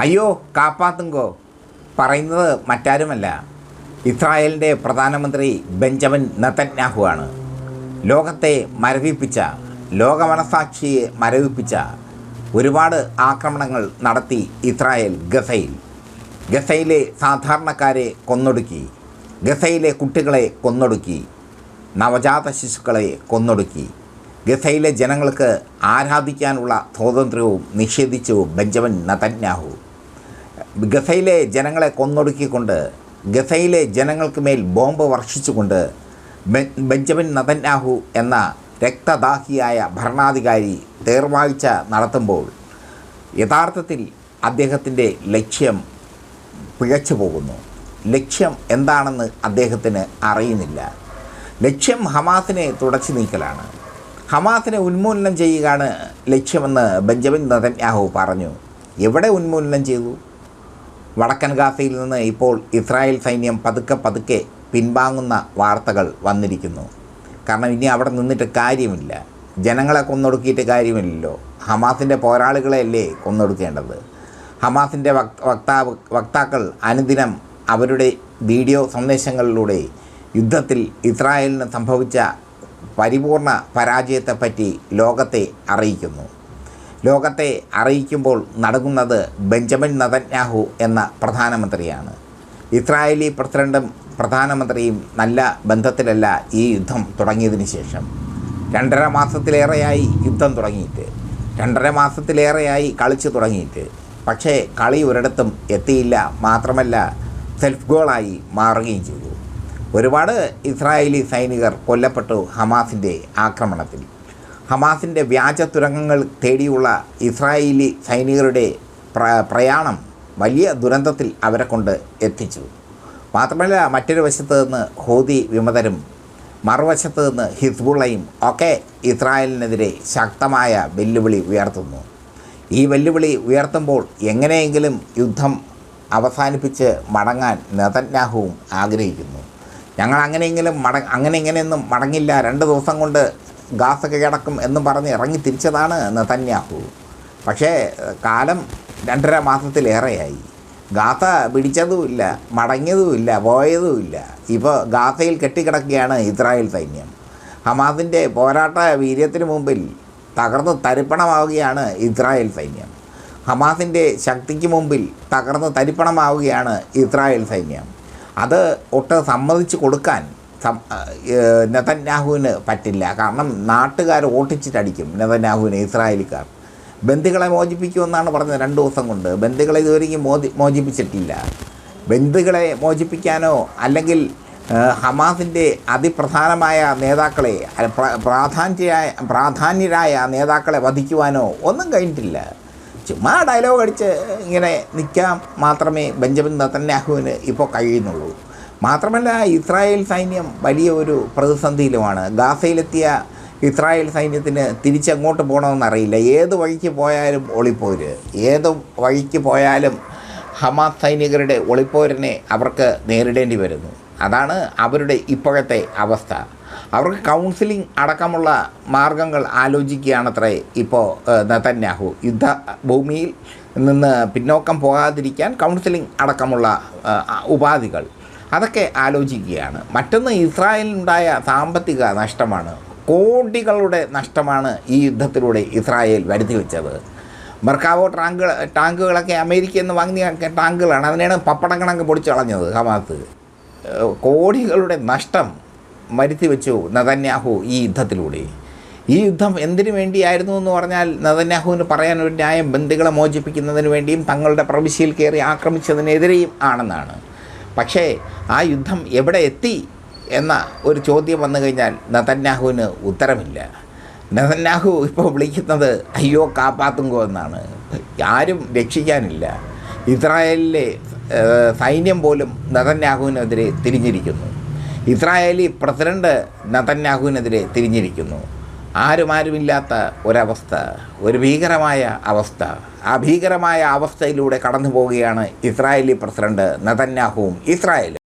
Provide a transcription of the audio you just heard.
അയ്യോ കാപ്പാത്തുങ്കോ. പറയുന്നത് മറ്റാരുമല്ല. ഇസ്രായേലിന്റെ പ്രധാനമന്ത്രി ബെഞ്ചമിൻ നത്തന്യാഹു ആണ് ലോകത്തെ മരവിപ്പിച്ച ലോകമനസാക്ഷിയെ മരവിപ്പിച്ച ഒരുപാട് ആക്രമണങ്ങൾ നടത്തി ഇസ്രായേൽ ഗസയിൽ. ഗസയിലെ സാധാരണക്കാരെ കൊന്നൊടുക്കി. ഗസയിലെ കുട്ടികളെ കൊന്നൊടുക്കി. നവജാത ശിശുക്കളെ കൊന്നൊടുക്കി. ഗസയിലെ ജനങ്ങൾക്ക് ആരാധിക്കാനുള്ള സ്വാതന്ത്ര്യവും നിഷേധിച്ചു ബെഞ്ചമിൻ നതന്യാഹു. ഗസയിലെ ജനങ്ങളെ കൊന്നൊടുക്കിക്കൊണ്ട് ഗസയിലെ ജനങ്ങൾക്ക് മേൽ ബോംബ് വർഷിച്ചുകൊണ്ട് ബെഞ്ചമിൻ നതന്യാഹു എന്ന രക്തദാഹിയായ ഭരണാധികാരി തേർവാഴ്ച നടത്തുമ്പോൾ യഥാർത്ഥത്തിൽ അദ്ദേഹത്തിന്റെ ലക്ഷ്യം പിഴച്ചു പോകുന്നു. ലക്ഷ്യം എന്താണെന്ന് അദ്ദേഹത്തിന് അറിയുന്നില്ല. ലക്ഷ്യം ഹമാസിനെ തുടച്ചു നീക്കലാണ്. ഹമാസിനെ ഉന്മൂലനം ചെയ്യുകയാണ് ലക്ഷ്യമെന്ന് ബെഞ്ചമിൻ നതന്യാഹു പറഞ്ഞു. എവിടെ ഉന്മൂലനം ചെയ്തു? വടക്കൻ ഗാസയിൽ നിന്ന് ഇപ്പോൾ ഇസ്രായേൽ സൈന്യം പതുക്കെ പതുക്കെ പിൻവാങ്ങുന്ന വാർത്തകൾ വന്നിരിക്കുന്നു. കാരണം ഇനി അവിടെ നിന്നിട്ട് കാര്യമില്ല. ജനങ്ങളെ കൊന്നൊടുക്കിയിട്ട് കാര്യമില്ലല്ലോ. ഹമാസിന്റെ പോരാളികളെയല്ലേ കൊന്നൊടുക്കേണ്ടത്? ഹമാസിന്റെ വക് വക്താവ് വക്താക്കൾ അനുദിനം അവരുടെ വീഡിയോ സന്ദേശങ്ങളിലൂടെ യുദ്ധത്തിൽ ഇസ്രായേലിന് സംഭവിച്ച പരിപൂർണ പരാജയത്തെപ്പറ്റി ലോകത്തെ അറിയിക്കുന്നു. ലോകത്തെ അറിയിക്കുമ്പോൾ നടക്കുന്നത് ബെഞ്ചമിൻ നതന്യാഹു എന്ന പ്രധാനമന്ത്രിയാണ്. ഇസ്രായേലി പ്രസിഡന്റും പ്രധാനമന്ത്രിയും നല്ല ബന്ധത്തിലല്ല ഈ യുദ്ധം തുടങ്ങിയതിന് ശേഷം. രണ്ടര മാസത്തിലേറെയായി യുദ്ധം തുടങ്ങിയിട്ട്. രണ്ടര മാസത്തിലേറെയായി കളിച്ചു തുടങ്ങിയിട്ട്. പക്ഷേ കളി ഒരിടത്തും എത്തിയില്ല. മാത്രമല്ല സെൽഫ് ഗോളായി മാറുകയും ചെയ്തു. ഒരുപാട് ഇസ്രായേലി സൈനികർ കൊല്ലപ്പെട്ടു ഹമാസിന്റെ ആക്രമണത്തിൽ. ഹമാസിന്റെ വ്യാജ തുരങ്കങ്ങൾ തേടിയുള്ള ഇസ്രായേലി സൈനികരുടെ പ്ര പ്രയാണം വലിയ ദുരന്തത്തിൽ അവരെ കൊണ്ട് എത്തിച്ചു. മാത്രമല്ല മറ്റൊരു വശത്ത് നിന്ന് ഹൂതി വിമതരും മറുവശത്ത് നിന്ന് ഹിസ്ബുള്ളയും ഒക്കെ ഇസ്രായേലിനെതിരെ ശക്തമായ വെല്ലുവിളി ഉയർത്തുന്നു. ഈ വെല്ലുവിളി ഉയർത്തുമ്പോൾ എങ്ങനെയെങ്കിലും യുദ്ധം അവസാനിപ്പിച്ച് മടങ്ങാൻ നെതന്യാഹുവും ആഗ്രഹിക്കുന്നു. ഞങ്ങൾ അങ്ങനെയെങ്കിലും മട അങ്ങനെ ഇങ്ങനെയൊന്നും മടങ്ങില്ല. രണ്ട് ദിവസം കൊണ്ട് ഗാസ കിടക്കും എന്നും പറഞ്ഞ് ഇറങ്ങി തിരിച്ചതാണ് നെതന്യാഹു. പക്ഷേ കാലം രണ്ടര മാസത്തിലേറെയായി. ഗാസ പിടിച്ചതുമില്ല മടങ്ങിയതുമില്ല പോയതുമില്ല. ഇപ്പോൾ ഗാസയിൽ കെട്ടിക്കിടക്കുകയാണ് ഇസ്രായേൽ സൈന്യം. ഹമാസിന്റെ പോരാട്ട വീര്യത്തിന് മുമ്പിൽ തകർന്ന് തരിപ്പണമാവുകയാണ് ഇസ്രായേൽ സൈന്യം. ഹമാസിന്റെ ശക്തിക്ക് മുമ്പിൽ തകർന്ന് തരിപ്പണമാവുകയാണ് ഇസ്രായേൽ സൈന്യം. അത് ഒട്ട് സമ്മതിച്ചു കൊടുക്കാൻ നെതന്യാഹുവിന് പറ്റില്ല. കാരണം നാട്ടുകാർ ഓട്ടിച്ചിട്ടടിക്കും നെതന്യാഹുവിന് ഇസ്രായേലിക്കാർ. ബന്ധുക്കളെ മോചിപ്പിക്കുമെന്നാണ് പറഞ്ഞത് രണ്ട് ദിവസം കൊണ്ട്. ബന്ധുക്കളെ ഇതുവരെയും മോചി മോചിപ്പിച്ചിട്ടില്ല. ബന്ധുക്കളെ മോചിപ്പിക്കാനോ അല്ലെങ്കിൽ ഹമാസിന്റെ അതിപ്രധാനമായ നേതാക്കളെ പ്രാധാന്യായ പ്രാധാന്യരായ നേതാക്കളെ വധിക്കുവാനോ ഒന്നും കഴിഞ്ഞിട്ടില്ല. ചുമ്മാ ഡയലോഗ് അടിച്ച് ഇങ്ങനെ നിൽക്കാൻ മാത്രമേ ബെഞ്ചമിൻ നത്തന്യാഹുവിന് ഇപ്പോൾ കഴിയുന്നുള്ളൂ. മാത്രമല്ല ഇസ്രായേൽ സൈന്യം വലിയ ഒരു പ്രതിസന്ധിയിലുമാണ്. ഗാസയിലെത്തിയ ഇസ്രായേൽ സൈന്യത്തിന് തിരിച്ചെങ്ങോട്ട് പോകണമെന്നറിയില്ല ഏത് വഴിക്ക് പോയാലും ഒളിപ്പോര്. ഏത് വഴിക്ക് പോയാലും ഹമാസ് സൈനികരുടെ ഒളിപ്പോരിനെ അവർക്ക് നേരിടേണ്ടി വരുന്നു. അതാണ് അവരുടെ ഇപ്പോഴത്തെ അവസ്ഥ. അവർക്ക് കൗൺസിലിംഗ് അടക്കമുള്ള മാർഗങ്ങൾ ആലോചിക്കുകയാണത്രേ ഇപ്പോൾ നെതന്യാഹു. യുദ്ധ ഭൂമിയിൽ നിന്ന് പിന്നോക്കം പോകാതിരിക്കാൻ കൗൺസിലിംഗ് അടക്കമുള്ള ഉപാധികൾ. അതൊക്കെ ആലോചിക്കുകയാണ്. മറ്റൊന്ന് ഇസ്രായേലിനുണ്ടായ സാമ്പത്തിക നഷ്ടമാണ്. കോടികളുടെ നഷ്ടമാണ് ഈ യുദ്ധത്തിലൂടെ ഇസ്രായേൽ വരുത്തി വെച്ചത്. മെർക്കാവോ ടാങ്കുകൾ ടാങ്കുകളൊക്കെ അമേരിക്കയിൽ നിന്ന് വാങ്ങിയ ടാങ്കുകളാണ്. അതിനെയാണ് പപ്പടം കണക്ക് പൊടിച്ചു കളഞ്ഞത് ഹമാസ്. കോടികളുടെ നഷ്ടം വരുത്തി വെച്ചു നതന്യാഹു ഈ യുദ്ധത്തിലൂടെ. ഈ യുദ്ധം എന്തിനു വേണ്ടിയായിരുന്നു എന്ന് പറഞ്ഞാൽ നതന്യാഹുവിന് ഒരു ന്യായം ബന്ദികളെ മോചിപ്പിക്കുന്നതിന് വേണ്ടിയും തങ്ങളുടെ പ്രവിശ്യയിൽ കയറി ആക്രമിച്ചതിനെതിരെയും ആണെന്നാണ്. പക്ഷേ ആ യുദ്ധം എവിടെ എത്തി എന്ന ഒരു ചോദ്യം വന്നു കഴിഞ്ഞാൽ നതന്യാഹുവിന് ഉത്തരമില്ല. നതന്യാഹു ഇപ്പോൾ വിളിക്കുന്നത് അയ്യോ കാപ്പാത്തുങ്കോ എന്നാണ്. ആരും രക്ഷിക്കാനില്ല. ഇസ്രായേലിലെ സൈന്യം പോലും നതന്യാഹുവിനെതിരെ തിരിഞ്ഞിരിക്കുന്നു. Israeli president നതന്യാഹുവിനെതിരെ തിരിഞ്ഞിരിക്കുന്നു. ആരുമാരുമില്ലാത്ത ഒരവസ്ഥ ഒരു ഭീകരമായ അവസ്ഥ. ആ ഭീകരമായ അവസ്ഥയിലൂടെ കടന്നു പോവുകയാണ് ഇസ്രായേലി പ്രസിഡന്റ് നതന്യാഹുവും. ഇസ്രായേലും